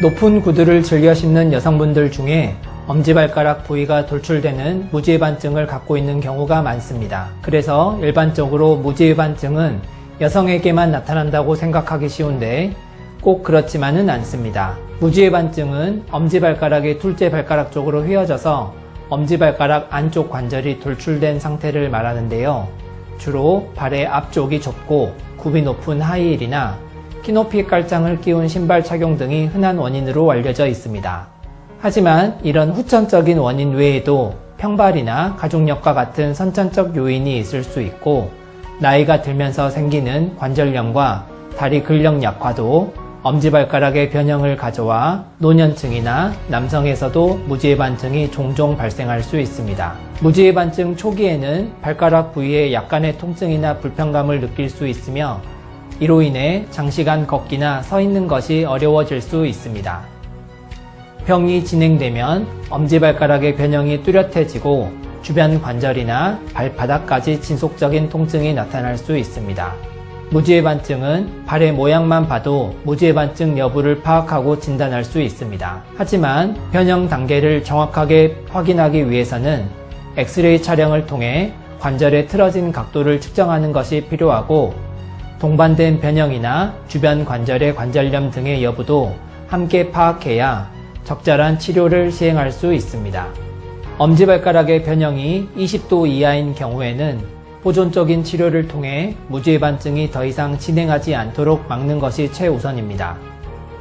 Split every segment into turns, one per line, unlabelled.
높은 구두를 즐겨 신는 여성분들 중에 엄지발가락 부위가 돌출되는 무지해반증을 갖고 있는 경우가 많습니다. 그래서 일반적으로 무지해반증은 여성에게만 나타난다고 생각하기 쉬운데 꼭 그렇지만은 않습니다. 무지해반증은 엄지발가락이 둘째 발가락 쪽으로 휘어져서 엄지발가락 안쪽 관절이 돌출된 상태를 말하는데요. 주로 발의 앞쪽이 좁고 굽이 높은 하이힐이나 키높이 깔장을 끼운 신발 착용 등이 흔한 원인으로 알려져 있습니다. 하지만 이런 후천적인 원인 외에도 평발이나 가족력과 같은 선천적 요인이 있을 수 있고 나이가 들면서 생기는 관절염과 다리 근력 약화도 엄지발가락의 변형을 가져와 노년층이나 남성에서도 무지해반증이 종종 발생할 수 있습니다. 무지해반증 초기에는 발가락 부위에 약간의 통증이나 불편감을 느낄 수 있으며 이로 인해 장시간 걷기나 서 있는 것이 어려워질 수 있습니다. 병이 진행되면 엄지발가락의 변형이 뚜렷해지고 주변 관절이나 발바닥까지 진속적인 통증이 나타날 수 있습니다. 무지해반증은 발의 모양만 봐도 무지해반증 여부를 파악하고 진단할 수 있습니다. 하지만 변형 단계를 정확하게 확인하기 위해서는 엑스레이 촬영을 통해 관절의 틀어진 각도를 측정하는 것이 필요하고 동반된 변형이나 주변 관절의 관절염 등의 여부도 함께 파악해야 적절한 치료를 시행할 수 있습니다. 엄지발가락의 변형이 20도 이하인 경우에는 보존적인 치료를 통해 무지해반증이 더 이상 진행하지 않도록 막는 것이 최우선입니다.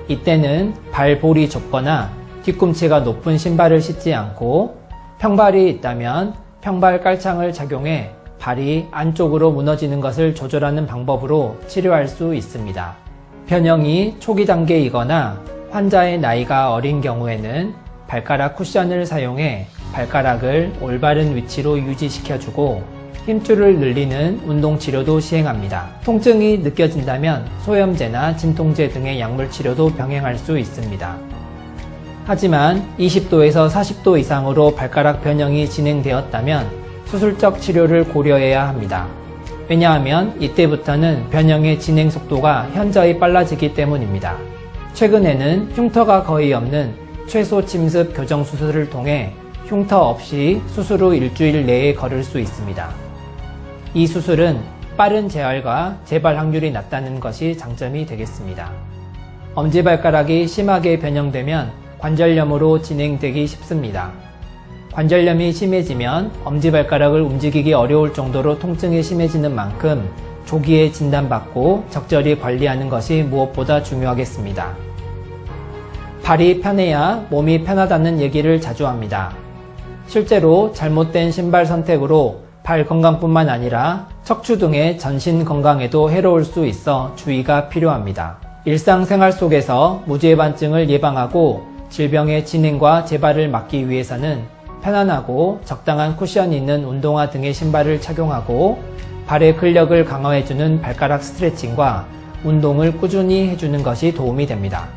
이때는 발볼이 좁거나 뒤꿈치가 높은 신발을 신지 않고 평발이 있다면 평발 깔창을 착용해 발이 안쪽으로 무너지는 것을 조절하는 방법으로 치료할 수 있습니다. 변형이 초기 단계이거나 환자의 나이가 어린 경우에는 발가락 쿠션을 사용해 발가락을 올바른 위치로 유지시켜주고 힘줄을 늘리는 운동 치료도 시행합니다. 통증이 느껴진다면 소염제나 진통제 등의 약물 치료도 병행할 수 있습니다. 하지만 20도에서 40도 이상으로 발가락 변형이 진행되었다면 수술적 치료를 고려해야 합니다. 왜냐하면 이때부터는 변형의 진행 속도가 현저히 빨라지기 때문입니다. 최근에는 흉터가 거의 없는 최소 침습 교정 수술을 통해 흉터 없이 수술 후 일주일 내에 걸을 수 있습니다. 이 수술은 빠른 재활과 재발 확률이 낮다는 것이 장점이 되겠습니다. 엄지발가락이 심하게 변형되면 관절염으로 진행되기 쉽습니다. 관절염이 심해지면 엄지발가락을 움직이기 어려울 정도로 통증이 심해지는 만큼 조기에 진단받고 적절히 관리하는 것이 무엇보다 중요하겠습니다. 발이 편해야 몸이 편하다는 얘기를 자주 합니다. 실제로 잘못된 신발 선택으로 발 건강뿐만 아니라 척추 등의 전신 건강에도 해로울 수 있어 주의가 필요합니다. 일상생활 속에서 무지해반증을 예방하고 질병의 진행과 재발을 막기 위해서는 편안하고 적당한 쿠션이 있는 운동화 등의 신발을 착용하고 발의 근력을 강화해주는 발가락 스트레칭과 운동을 꾸준히 해주는 것이 도움이 됩니다.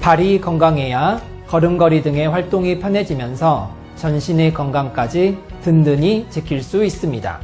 발이 건강해야 걸음걸이 등의 활동이 편해지면서 전신의 건강까지 든든히 지킬 수 있습니다.